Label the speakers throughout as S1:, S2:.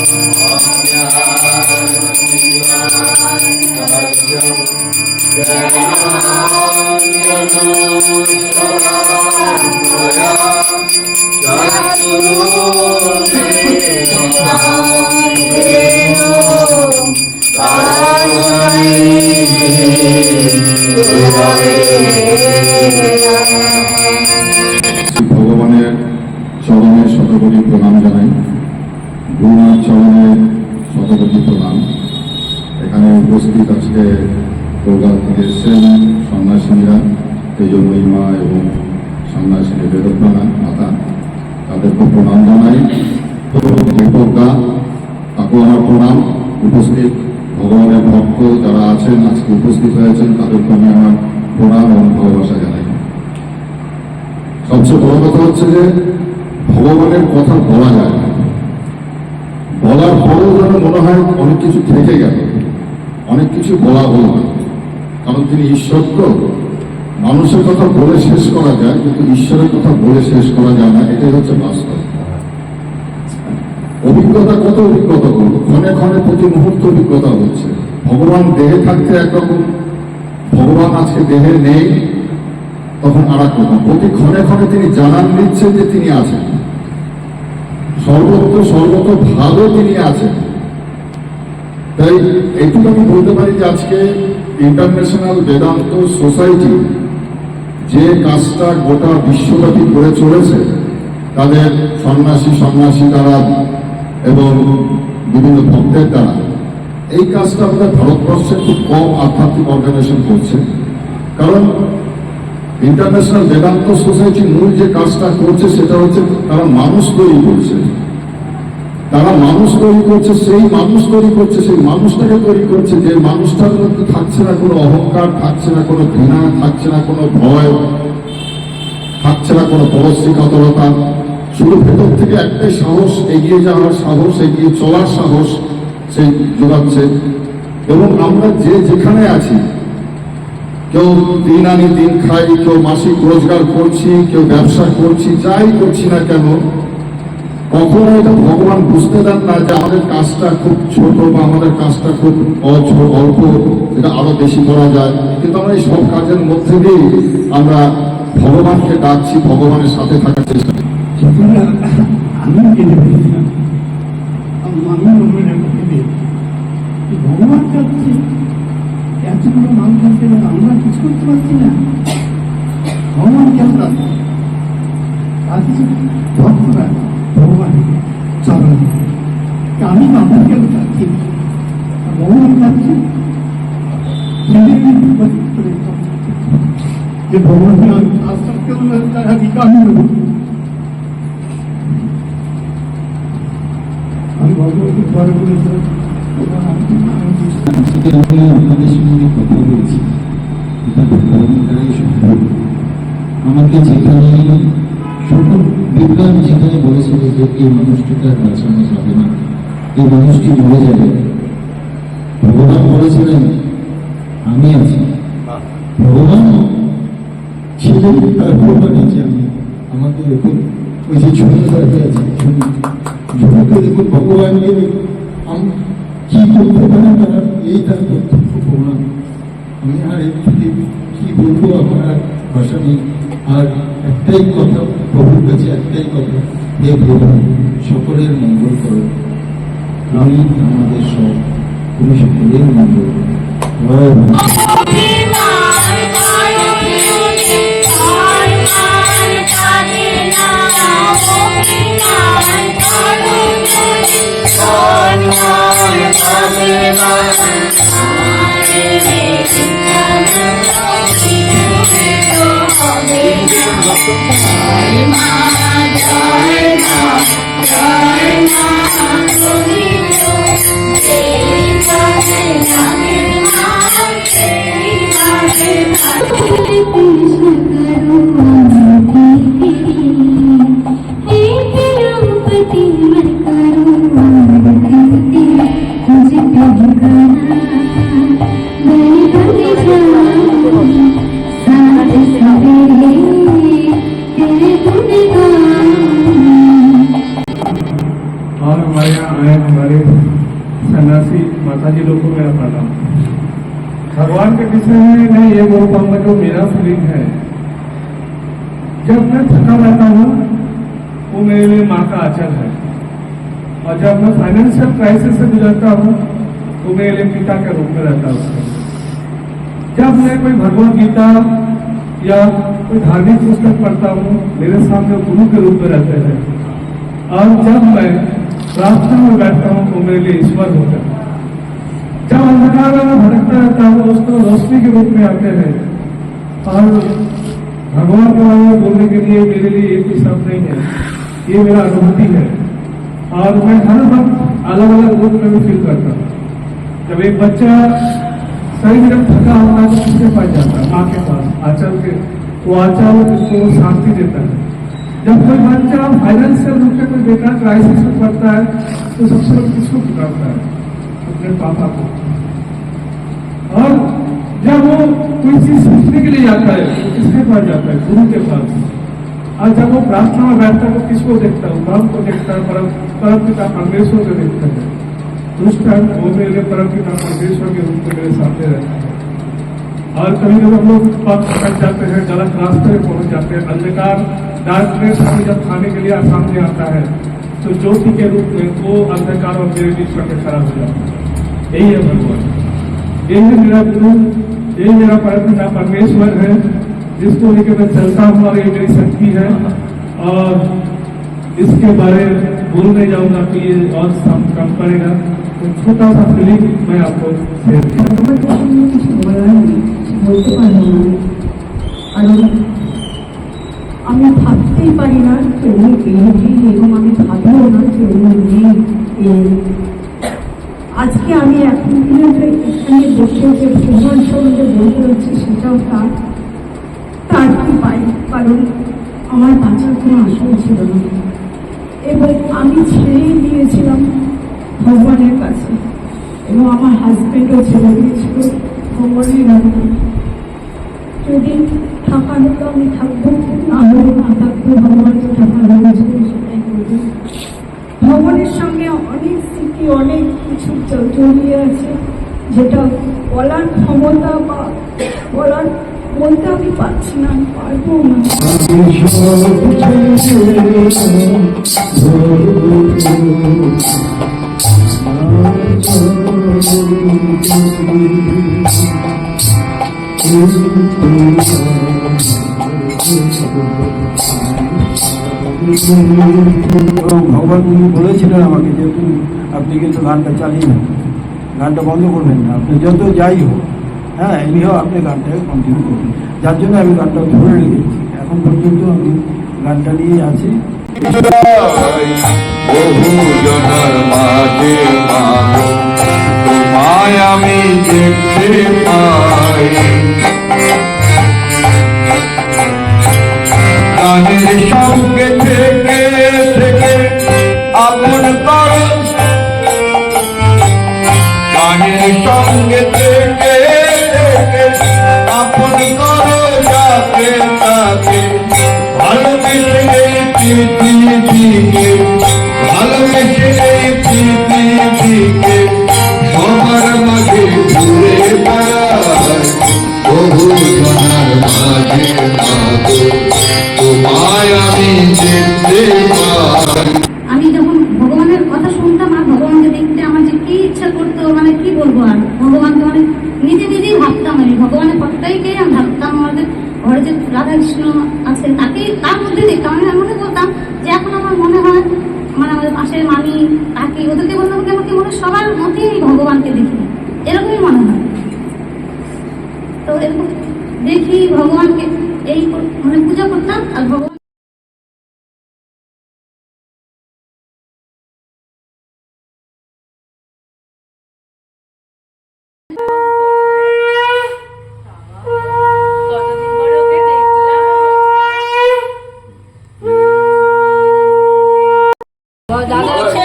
S1: ভগবানের আজকে কলকাতা থেকে এসছেন সন্ন্যাসিনীরা তেজময়ী মা এবং সন্ন্যাসিনী বেদপ্রাণা মাতা। তাদেরকে প্রণাম জানাই। দীপকা তাকেও আমার প্রণাম। উপস্থিত ভগবানের ভক্ত যারা আছেন, আজকে উপস্থিত হয়েছেন, তাদেরকে আমি আমার প্রণাম এবং ভালোবাসা জানাই। সবচেয়ে বড় কথা হচ্ছে যে, ভগবানের কথা বলা যায় বলার পরেও যেন মনে হয় অনেক কিছু থেকে গেল। অনেক কিছু বলা হলো না কারণ তিনি ঈশ্বর তো মানুষের কথা বলে শেষ করা যায়, কিন্তু ঈশ্বরের কথা বলে শেষ করা যায় না, এটাই হচ্ছে বাস্তব। অভিজ্ঞতা কত অভিজ্ঞতা করব ক্ষণে ক্ষণে প্রতি মুহূর্ত অভিজ্ঞতা হচ্ছে। ভগবান দেহে থাকতে একরকম। ভগবান আজকে দেহে নেই, তখন আর এক রকম। প্রতি ক্ষণে ক্ষণে তিনি জানান দিচ্ছেন যে তিনি আছেন। সর্বত্র সর্বত ভাবে তিনি আছেন। তাই এইটুকু আমি বলতে পারি যে আজকে ইন্টারন্যাশনাল বেদান্ত সোসাইটি যে কাজটা গোটা বিশ্বব্যাপী করে চলেছে, তাদের সন্ন্যাসী সন্ন্যাসী দ্বারা এবং বিভিন্ন ভক্তের দ্বারা, এই কাজটা আমাদের ভারতবর্ষে খুব কম আধ্যাত্মিক অর্গানাইজেশন করছে। কারণ ইন্টারন্যাশনাল বেদান্ত সোসাইটি মূল যে কাজটা করছে সেটা হচ্ছে তারা মানুষ তৈরি করছে। তারা মানুষ তৈরি করছে, সেই মানুষ তৈরি করছে, সেই মানুষটাকে তৈরি করছে, যে মানুষটার মধ্যে থাকছে না কোনো অহংকার, থাকছে না কোনো ঘৃণা, থাকছে না কোনো ভয়, থাকছে না কোনো পরশ্রীকাতরতা। শুধু ভেতর থেকে একটাই সাহস, এগিয়ে যাওয়ার সাহস, এগিয়ে চলার সাহস সেই যোগাচ্ছে এবং আমরা যে যেখানে আছি, কেউ দিন আনি দিন খাই, কেউ মাসিক রোজগার করছি, কেউ ব্যবসা করছি, যাই করছি না কেন কখনো এটা ভগবান বুঝতে দেন না যে আমাদের কাজটা খুব ছোট বা আমাদের কাজটা খুব অল্প, এটা আরও বেশি করা যায়। কিন্তু আমরা এই সব কাজের মধ্যে দিয়ে আমরা ভগবানকে ডাকছি, ভগবানের সাথে থাকার চেষ্টা করি।
S2: আমরা কিছু করতে পারছি না। ভগবান কেন আজকে ভক্তরা ভগবান চরণ আমি মানুষ কেন চাচ্ছি না। আর ভগবান চাচ্ছে ছেলেকে বিপদ করে যে ভগবান তারা বিকাশ
S3: কথা বলছি। এটা ভগবানের দ্বারাই সম্ভব বিজ্ঞান যেখানে বলেছিল যে এই মানুষটিকে আর বাঁচানো যাবে না, এই মানুষটি মরে যাবে ভগবান বলেছিলেন আমি আছি ভগবান ছিলেন তার ভগবান আমি আমাকে দেখুন ওই যে ছবি আছে ছবি ছবিতে দেখুন ভগবানকে আমি কি করতে পারে তারা এই তার কর্তব্য প্রমাণ আমি আর এর থেকে কি বলব আমার আর ভাষা নেই আর একটাই কথা, প্রভুর কাছে একটাই কথা হে প্রভু সকলের মঙ্গল করো আমি আমাদের সব, তুমি সকলের মঙ্গল করো।
S2: Jai Ma, Jai Ma, Jai Ma, माता लोग को मेरा प्रणाम भगवान के विषय में मैं ये बोल पाऊँगा जो मेरा फीलिंग है, जब मैं थका रहता हूँ, वो मेरे लिए माँ का आचल है। और जब मैं फाइनेंशियल क्राइसिस से गुजरता हूँ, वो मेरे लिए पिता के रूप में रहता हूँ। जब मैं कोई भगवत गीता या कोई धार्मिक पुस्तक पढ़ता हूँ, मेरे सामने गुरु के रूप में रहते हैं। और जब मैं प्रार्थना में बैठता हूँ तो मेरे लिए ईश्वर होता है। जब अंधकार में भटकता रहता हूँ उसको रोशनी के रूप में आते हैं? और भगवान के बारे में बोलने के लिए मेरे लिए एक ही शब्द नहीं है। ये मेरा अनुभूति है। और मैं हर वक्त अलग अलग रूप में भी फील करता हूँ। जब एक बच्चा सही जब थका होता है तो किसके पास जाता है? माँ के पास। आंचल के। वो आंचल उसको शांति देता है। जब कोई बच्चा फाइनेंशियल रूप से कोई बेकार क्राइसिस में पड़ता है तो सबसे लोग किसको पुकारता है। अपने पापा को। और जब वो कोई चीज़ सीखने के लिए जाता है तो किसके पास जाता है, गुरु के पास। और जब वो प्रार्थना में बैठता है तो किसको देखता है? ब्रह्म को देखता है, परम परम पिता परमेश्वर को देखता है। उस टाइम वो मेरे परम पिता परमेश्वर के रूप में मेरे सामने रहता है। और कभी कभी हम लोग पथ भटक जाते हैं, गलत रास्ते में पहुँच जाते हैं, अंधकार डार्कनेस हमें जब खाने के लिए सामने आता है तो ज्योति के रूप में वो अंधकार और मेरे बीच में खड़ा हो जाता है। यही है भगवान। यही है मेरा गुरु यही मेरा परम पिता परमेश्वर है जिसको लेकर मैं चलता हूँ और ये मेरी शक्ति है और इसके बारे में बोलने जाऊंगा कि ये और कम कम पड़ेगा तो छोटा सा फीलिंग मैं आपको शेयर किया
S4: আমার পছন্দ কিছু বলার নেই বলতে পারবো না কারণ আমি ভাবতেই পারি না যে উনি পেয়েছি এবং আমি ভাবিও না যে উনি নেই এই আজকে আমি এখন পর্যন্ত এখানে বসে যে ভগবান সম্বন্ধে বলতে হচ্ছে সেটাও তার। তার কি পাই? কারণ আমার বাঁচার কোনো আশাই ছিল না। এবং আমি ছেড়েই দিয়েছিলাম ভগবানের কাছে। এবং আমার হাজবেন্ডও ছেড়ে দিয়েছিল ভগবানের রান্না যদি থাকা হতো আমি থাকব না হলে না থাকব ভগবানকে থাকা হয়েছিল সেটাই করব ভগবানের সঙ্গে অনেক স্মৃতি অনেক কিছু আছে, যেটা বলার ক্ষমতা বা বলার বলতে আমি পারছি না, আমি পারব না।
S5: ভগবান বলেছিলেন আমাকে যে আপনি কিন্তু গানটা চালিয়ে নেন। গানটা বন্ধ করবেন না। আপনি যত যাই হোক হ্যাঁ এমনিও আপনি গানটাকে কন্টিনিউ করবেন যার জন্য আমি গানটা ধরে রেখেছি। এখন পর্যন্ত আমি গানটা নিয়ে আছি।
S6: বহু মাঝে তোমায় আমি দেখতে পাই গানের সঙ্গে থেকে থেকে আপন আমি
S7: আমি যখন ভগবানের কথা শুনতাম আর ভগবানকে দেখতে আমার যে কি ইচ্ছা করতো মানে কি বলব আর? ভগবানকে মানে নিজে নিজেই ভাবতাম আমি। ভগবানের কথাটাইকেই আমি ভাবতাম আমাদের? ঘরে যে রাধাকৃষ্ণ আছেন তাকে তার মধ্যে দেখতাম আমি মনে করতাম যে এখন আমার মনে হয় মানে আমাদের পাশের মামি তাকে ওদেরকে বলতাম কি আমাকে মনে সবার মধ্যেই আমি ভগবানকে দেখি। এরকমই মনে হয়। তো এরকম দেখি ভগবানকে, এই মানে পূজা করতাম আর ভগবান
S8: 拿到了。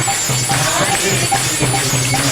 S8: 아,
S3: 네.